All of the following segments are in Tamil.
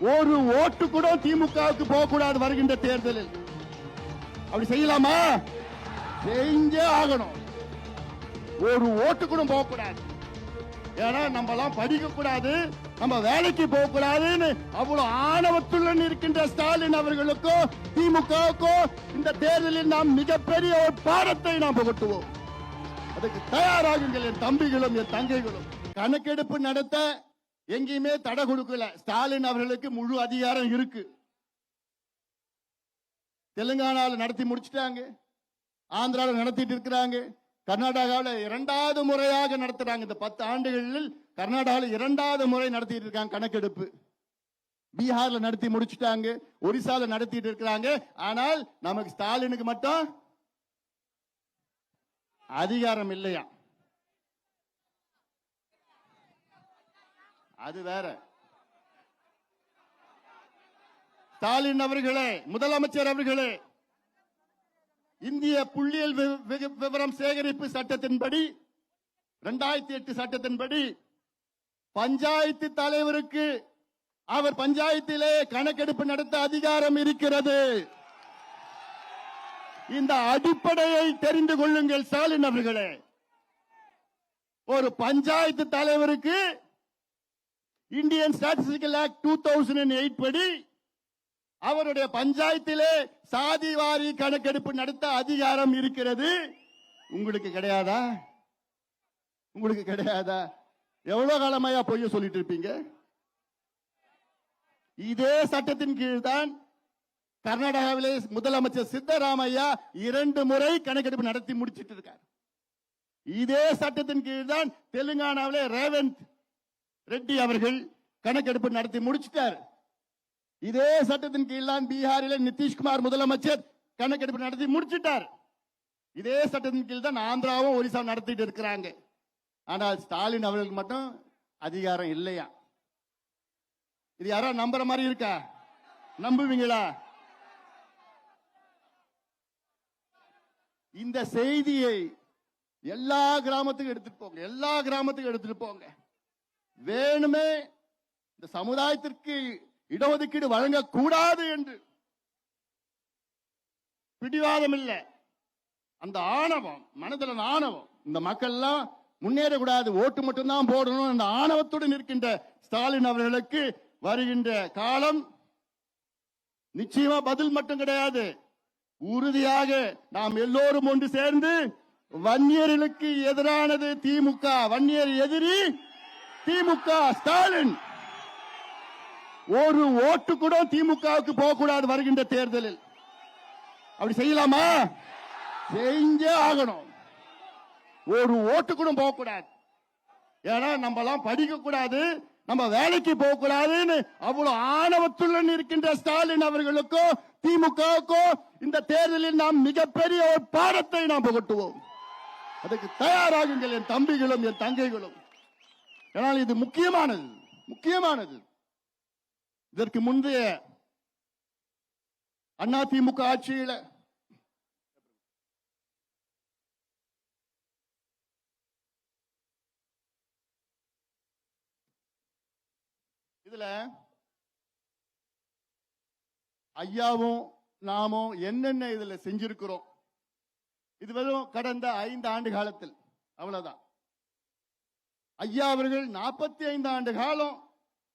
ஒரு ஓட்டு கூட திமுகவுக்கு போக கூடாது வருகின்ற தேர்தலில். அப்படி செய்யலாமா? செஞ்சே ஆகணும். ஒரு ஓட்டு கூட போக கூடாது. ஏன்னா நம்ம எல்லாம் படிக்க கூடாது நம்ம வேலைக்கு போக கூடாதுன்னு அவ்வளவு ஆணவத்துடன் இருக்கின்ற ஸ்டாலின் அவர்களுக்கும் திமுகவுக்கும் இந்த தேர்தலில் நாம் மிகப்பெரிய ஒரு பாடத்தை நாம் புகட்டுவோம். அதுக்கு தயாராகுங்கள் என் தம்பிகளும் என் தங்கைகளும். கணக்கெடுப்பு நடத்த எங்கேயுமே தடை கொடுக்கல. ஸ்டாலின் அவர்களுக்கு முழு அதிகாரம் இருக்கு. தெலுங்கானாவில் நடத்தி முடிச்சிட்டாங்க. ஆந்திராவில் நடத்திட்டு இருக்கிறாங்க. கர்நாடகாவில் இரண்டாவது முறையாக நடத்துறாங்க. இந்த பத்து ஆண்டுகளில் கர்நாடகாவில் இரண்டாவது முறை நடத்திட்டு இருக்காங்க கணக்கெடுப்பு. பீகார்ல நடத்தி முடிச்சிட்டாங்க. ஒரிசால நடத்திட்டு இருக்கிறாங்க. ஆனால் நமக்கு ஸ்டாலினுக்கு மட்டும் அதிகாரம் இல்லையா? அது வேற. ஸ்டாலின் அவர்களே முதலமைச்சர் அவர்களே இந்திய புள்ளியியல் வி- விவரம் சேகரிப்பு சட்டத்தின்படி இரண்டாயிரத்தி எட்டு சட்டத்தின்படி பஞ்சாயத்து தலைவருக்கு அவர் பஞ்சாயத்திலே கணக்கெடுப்பு நடத்த அதிகாரம் இருக்கிறது. இந்த அடிப்படையை தெரிந்து கொள்ளுங்கள் ஸ்டாலின் அவர்களே. ஒரு பஞ்சாயத்து தலைவருக்கு Indian statistical act two thousand eight படி அவருடைய பஞ்சாயத்திலே சாதி வாரி கணக்கெடுப்பு நடத்த அதிகாரம் இருக்கிறது. உங்களுக்கு கிடையாதா? உங்களுக்கு கிடையாதா? எவ்வளவு காலமாயா பொய்ய சொல்லிட்டு இருப்பீங்க? இதே சட்டத்தின் கீழ் தான் கர்நாடகாவிலே முதலமைச்சர் சித்தராமையா இரண்டு முறை கணக்கெடுப்பு நடத்தி முடிச்சிட்டு இருக்கார். இதே சட்டத்தின் கீழ் தான் தெலுங்கானாவிலே ரேவந்த் ரெட்டி அவர்கள் கணக்கெடுப்பு நடத்தி முடிச்சிட்டார். இதே சட்டத்தின் கீழ் தான் பீகாரில நிதிஷ்குமார் முதலமைச்சர் கணக்கெடுப்பு நடத்தி முடிச்சிட்டார். இதே சட்டத்தின் கீழ் தான் ஆந்திராவும் ஒரிசா நடத்திட்டு இருக்கிறாங்க. ஆனால் ஸ்டாலின் அவர்களுக்கு மட்டும் அதிகாரம் இல்லையா? இது யாரா நம்புற மாதிரி இருக்கா? நம்புவீங்களா? இந்த செய்தியை எல்லா கிராமத்துக்கும் எடுத்துட்டு போங்க. எல்லா கிராமத்துக்கும் எடுத்துட்டு போங்க. வேணுமே இந்த சமுதாயத்திற்கு இடஒதுக்கீடு வழங்கக்கூடாது என்று. பிடிவாதம் இல்லை அந்த ஆணவம் மனதில் ஆணவம் இந்த மக்கள் எல்லாம் முன்னேறக்கூடாது ஓட்டு மட்டும்தான் போடணும் அந்த ஆணவத்துடன் இருக்கின்ற ஸ்டாலின் அவர்களுக்கு வருகின்ற காலம் நிச்சயமா பதில் மட்டும் கிடையாது. உறுதியாக நாம் எல்லோரும் ஒன்று சேர்ந்து வன்னியர்களுக்கு எதிரானது திமுக. வன்னியர் எதிரி திமுக ஸ்டாலின். ஒரு ஓட்டு கூட திமுகவுக்கு போகக்கூடாது வருகின்ற தேர்தலில். அப்படி செய்யலாமா? செஞ்சே ஆகணும். ஒரு ஓட்டு கூட போகக்கூடாது. ஏன்னா நம்ம எல்லாம் படிக்க கூடாது நம்ம வேலைக்கு போக கூடாதுன்னு அவ்வளவு ஆணவத்துடன் இருக்கின்ற ஸ்டாலின் அவர்களுக்கோ திமுகவுக்கோ இந்த தேர்தலில் நாம் மிகப்பெரிய ஒரு பாடத்தை நாம் புகட்டுவோம். அதுக்கு தயாராகுங்கள் என் தம்பிகளும் என் தங்கைகளும். ஏனால் இது முக்கியமானது முக்கியமானது. இதற்கு முந்தைய அண்ணா திமுக ஆட்சியில இதுல ஐயாவும் நாமும் என்னென்ன இதுல செஞ்சிருக்கிறோம். இது வெறும் கடந்த ஐந்து ஆண்டு காலத்தில். அவ்வளவுதான். ஐயா அவர்கள் நாற்பத்தி ஐந்து ஆண்டு காலம்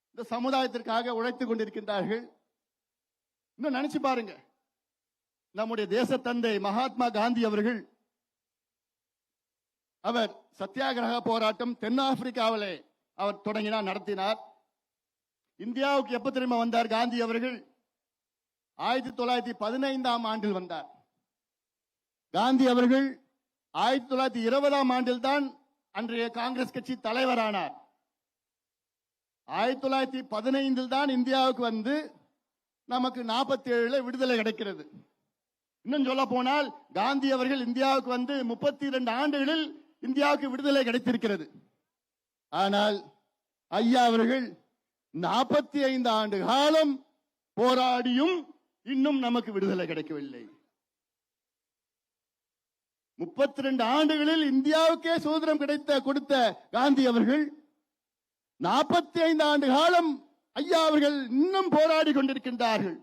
இந்த சமுதாயத்திற்காக உழைத்துக் கொண்டிருக்கின்றார்கள். இன்னும் நினைச்சு பாருங்க. நம்முடைய தேச தந்தை மகாத்மா காந்தி அவர்கள் அவர் சத்தியாகிரக போராட்டம் தென்னாப்பிரிக்காவிலே அவர் தொடங்கினார் நடத்தினார். இந்தியாவுக்கு எப்ப திரும்ப வந்தார் காந்தி அவர்கள்? ஆயிரத்தி தொள்ளாயிரத்தி பதினைந்தாம் ஆண்டில் வந்தார். காந்தி அவர்கள் ஆயிரத்தி தொள்ளாயிரத்தி இருபதாம் ஆண்டில் தான் அன்றைய காங்கிரஸ் கட்சி தலைவரானார். ஆயிரத்தி தொள்ளாயிரத்தி பதினைந்தில் தான் இந்தியாவுக்கு வந்து நமக்கு நாற்பத்தி ஏழுல விடுதலை கிடைக்கிறது. இன்னும் சொல்ல போனால் காந்தி அவர்கள் இந்தியாவுக்கு வந்து முப்பத்தி இரண்டு ஆண்டுகளில் இந்தியாவுக்கு விடுதலை கிடைத்திருக்கிறது. ஆனால் ஐயா அவர்கள் நாற்பத்தி ஐந்து ஆண்டு காலம் போராடியும் இன்னும் நமக்கு விடுதலை கிடைக்கவில்லை. முப்பத்தி ரெண்டு ஆண்டுகளில் இந்தியாவுக்கே சுதந்திரம் கிடைத்த கொடுத்த காந்தி அவர்கள் நாற்பத்தி ஐந்து ஆண்டு காலம் ஐயா அவர்கள் இன்னும் போராடி கொண்டிருக்கின்றார்கள்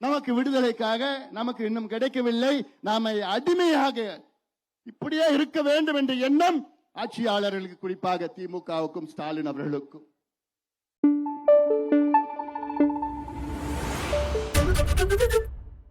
நமக்கு விடுதலைக்காக நமக்கு இன்னும் கிடைக்கவில்லை நாம அடிமையாக இப்படியே இருக்க வேண்டும் என்ற எண்ணம் ஆட்சியாளர்களுக்கு குறிப்பாக திமுகவுக்கும் ஸ்டாலின் அவர்களுக்கும் Thank you.